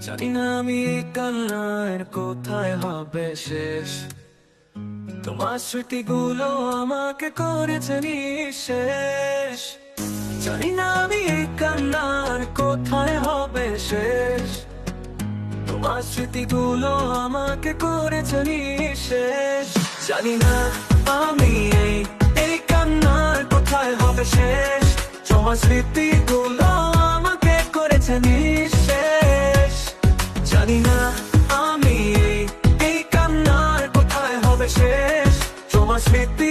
জানি না আমি কান্নার কোথায় হবে শেষ। তোমার স্মৃতিগুলো আমাকে করেছে জানি না আমি কান্নার কোথায় হবে শেষ। তোমার স্মৃতিগুলো আমাকে করেছে নিঃশেষ। জানি না আমি এই এই কান্নার কোথায় হবে শেষ। তোমার স্মৃতিগুলো আমাকে করেছে নিঃশেষ। না আমি এই কান্নার কোথায় হবে শেষ? তোমার স্মৃতিগুলো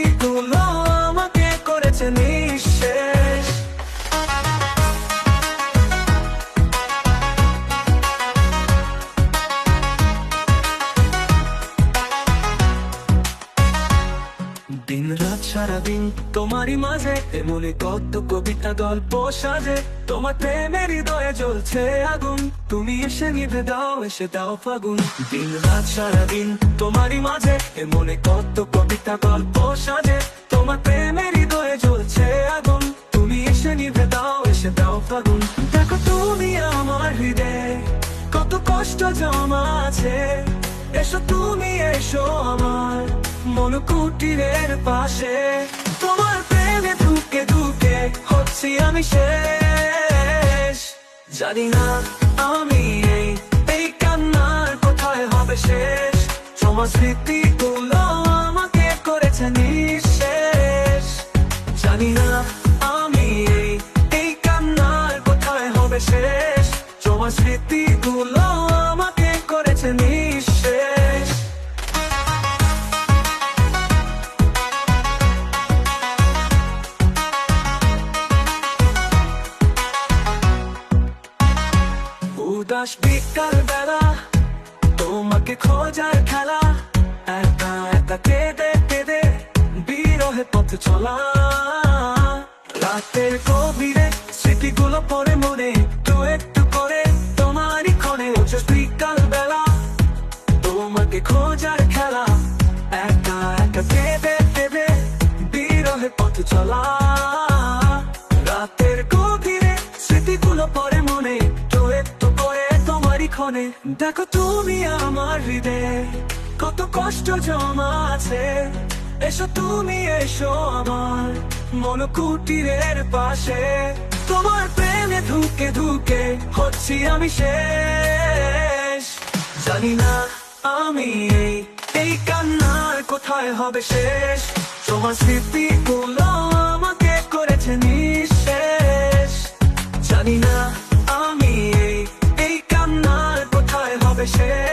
দিন রাত সারাদিন তোমারই মাঝে এমনি কত কবিতা গল্প সাজে। তোমার প্রেমের হৃদয়ে জ্বলছে আগুন। তুমি এসে নিভে দাও, এসে দাও ফাগুন। দিন রাত সারাদিন তোমারই মাঝে এমনি কত কবিতা গল্প সাজে। তোমার প্রেমের হৃদয়ে জ্বলছে আগুন। তুমি এসে নিভে দাও, এসে দাও ফাগুন। দেখো তুমি আমার হৃদয়ে কত কষ্ট জমা আছে। এসো তুমি, এসো আমার। মন কুটিরের পাশে। তোমার প্রেমে ঢুকে ঢুকে হচ্ছি আমি শেষ। জানি না আমি এই এই কান্নার কোথায় হবে শেষ। তোমার স্মৃতিগুলো আমাকে করেছে নিঃশেষ। জানি না আমি এই এই কান্নার কোথায় হবে শেষ। তোমার স্মৃতিগুলো উদাস বিকাল বেলা তোমাকে খোঁজার খেলা, একা একা কেঁদে কেঁদে বিরহে পথ চলা। রাতের গভীরে স্মৃতিগুলো পরে মনে, একটু একটু করে তোমারই ক্ষণে উচ্চ বিকাল বেলা তোমাকে খোঁজার খেলা, একা একা কেঁদে কেঁদে বিরহে পথ চলা। রাতের গভীরে স্মৃতিগুলো পরে মনে ক্ষণে। দেখো তুমি আমার হৃদয়ে কত কষ্ট জমা আছে। এসো তুমি, এসো আমার মন কুটিরের পাশে। তোমার প্রেমে ধুকে ধুকে হচ্ছি আমি শেষ। জানি না আমি এই কান্নার কোথায় হবে শেষ। তোমার স্মৃতি কান্নার